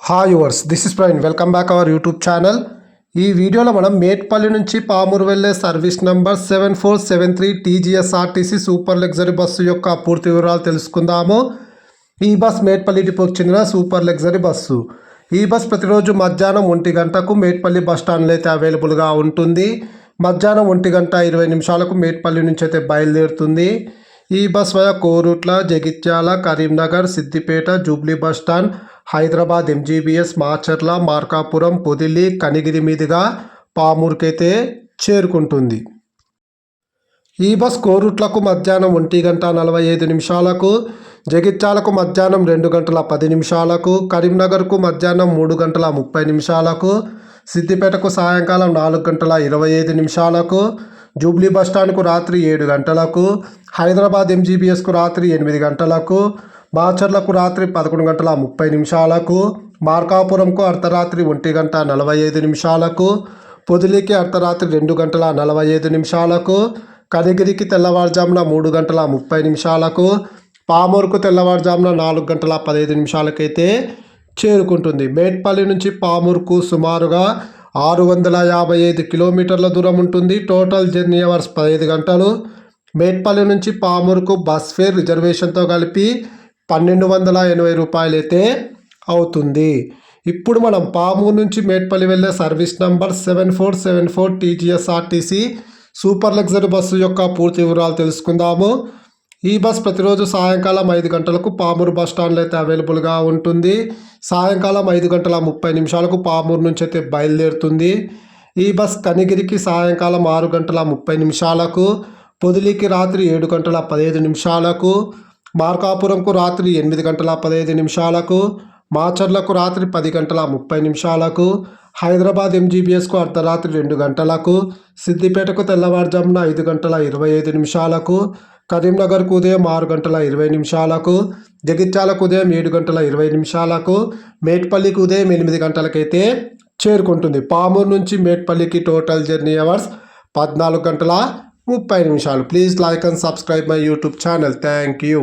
Hi yours this is Praveen welcome back our YouTube channel ఈ వీడియోలో మనం మేట్పల్లి నుంచి పామూరు వెళ్ళే service number seven four seven three TGSRTC super luxury bus యొక్క పూర్తి వివరాలు తెలుసుకుందాము. ఈ బస్ మేట్పల్లి డిపోకి చెందిన సూపర్ లగ్జరీ బస్సు ఈ బస్ ప్రతిరోజు మధ్యాహ్నం ఒంటి గంటకు మేట్పల్లి బస్ స్టాండ్లో అయితే అవైలబుల్గా ఉంటుంది. మధ్యాహ్నం ఒంటి గంట ఇరవై నిమిషాలకు మేట్పల్లి నుంచి అయితే బయలుదేరుతుంది. ఈ bus via Korutla Jagtial Karimnagar Siddipet Jubilee bus stand Hyderabad MGBS Macherla Markapuram Podili Kanigiri మీదుగా పామూరుకైతే చేరుకుంటుంది. ఈ బస్ కోరుట్లకు మధ్యాహ్నం ఒంటి గంట నలభై ఐదు నిమిషాలకు జగిత్యాలకు మధ్యాహ్నం రెండు గంటల పది నిమిషాలకు కరీంనగర్కు మధ్యాహ్నం మూడు గంటల ముప్పై నిమిషాలకు సిద్దిపేటకు సాయంకాలం నాలుగు గంటల ఇరవై ఐదు నిమిషాలకు జూబ్లీ బస్టాండ్కు రాత్రి ఏడు గంటలకు హైదరాబాద్ ఎంజీబీఎస్కు రాత్రి ఎనిమిది గంటలకు బాచర్లకు రాత్రి పదకొండు గంటల ముప్పై నిమిషాలకు మార్కాపురంకు అర్ధరాత్రి ఒంటి గంట నలభై ఐదు నిమిషాలకు పొదిలికి అర్ధరాత్రి రెండు గంటల నలభై ఐదు నిమిషాలకు కనిగిరికి తెల్లవారుజామున మూడు గంటల ముప్పై నిమిషాలకు పామూరుకు తెల్లవారుజామున నాలుగు గంటల పదహైదు నిమిషాలకైతే చేరుకుంటుంది. మేట్పల్లి నుంచి పామూరుకు సుమారుగా ఆరు వందల యాభై ఐదు కిలోమీటర్ల దూరం ఉంటుంది. టోటల్ జర్నీ అవర్స్ పదహైదు గంటలు. మేట్పల్లి నుంచి పామూరుకు బస్ ఫేర్ రిజర్వేషన్తో కలిపి పన్నెండు వందల ఎనభై రూపాయలైతే అవుతుంది. ఇప్పుడు మనం పామూరు నుంచి మేట్పల్లి వెళ్ళే service number seven four seven four TGSRTC super luxury bus యొక్క పూర్తి వివరాలు తెలుసుకుందాము. ఈ బస్ ప్రతిరోజు సాయంకాలం ఐదు గంటలకు పామూరు బస్ స్టాండ్లో అయితే అవైలబుల్గా ఉంటుంది. సాయంకాలం ఐదు గంటల ముప్పై నిమిషాలకు పామూరు నుంచి అయితే బయలుదేరుతుంది. ఈ బస్ కనిగిరికి సాయంకాలం ఆరు గంటల ముప్పై నిమిషాలకు పొదిలికి రాత్రి ఏడు గంటల పదిహేను నిమిషాలకు మార్కాపురంకు రాత్రి ఎనిమిది గంటల పదిహేను నిమిషాలకు మాచర్లకు రాత్రి పది గంటల ముప్పై నిమిషాలకు హైదరాబాద్ ఎంజీబీఎస్కు అర్ధరాత్రి రెండు గంటలకు సిద్దిపేటకు తెల్లవారుజామున ఐదు గంటల ఇరవై ఐదు నిమిషాలకు కరీంనగర్కు ఉదయం ఆరు గంటల ఇరవై నిమిషాలకు జగిత్యాలకు ఉదయం ఏడు గంటల ఇరవై నిమిషాలకు మేట్పల్లికి ఉదయం ఎనిమిది గంటలకైతే చేరుకుంటుంది. పామూరు నుంచి మేట్పల్లికి టోటల్ జర్నీ అవర్స్ పద్నాలుగు గంటల ముప్పై నిమిషాలు. Please like and subscribe my YouTube channel. Thank you.